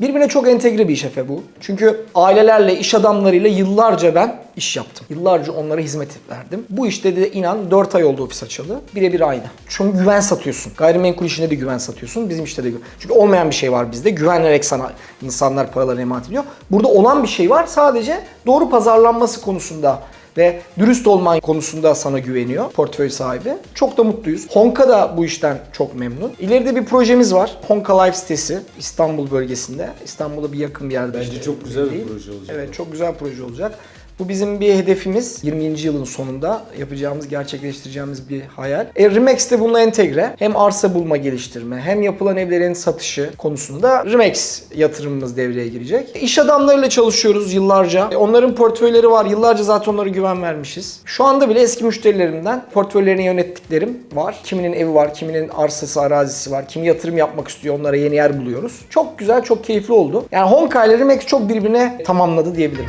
Birbirine çok entegre bir iş Efe bu. Çünkü ailelerle, iş adamlarıyla yıllarca ben iş yaptım. Yıllarca onlara hizmet verdim. Bu işte de inan 4 ay oldu ofis açalı. Birebir aynı. Çünkü güven satıyorsun. Gayrimenkul işinde de güven satıyorsun. Bizim işte de güven. Çünkü olmayan bir şey var bizde. Güvenerek sana insanlar paralarını emanet ediyor. Burada olan bir şey var. Sadece doğru pazarlanması konusunda ve dürüst olman konusunda sana güveniyor portföy sahibi. Çok da mutluyuz. Honka da bu işten çok memnun. İleride bir projemiz var. Honka Life sitesi İstanbul bölgesinde. İstanbul'a bir yakın bir yerde. Bence işte. çok güzel bir proje olacak. Evet çok güzel proje olacak. Bu bizim bir hedefimiz. 20. yılın sonunda yapacağımız, gerçekleştireceğimiz bir hayal. E, Remax de bununla entegre. Hem arsa bulma geliştirme, hem yapılan evlerin satışı konusunda Remax yatırımımız devreye girecek. İş adamlarıyla çalışıyoruz yıllarca. E, Onların portföyleri var. Yıllarca zaten onlara güven vermişiz. Şu anda bile eski müşterilerimden portföylerini yönettiklerim var. Kiminin evi var, kiminin arsası, arazisi var. Kimi yatırım yapmak istiyor, onlara yeni yer buluyoruz. Çok güzel, çok keyifli oldu. Yani Honka ile Remax çok birbirine tamamladı diyebilirim.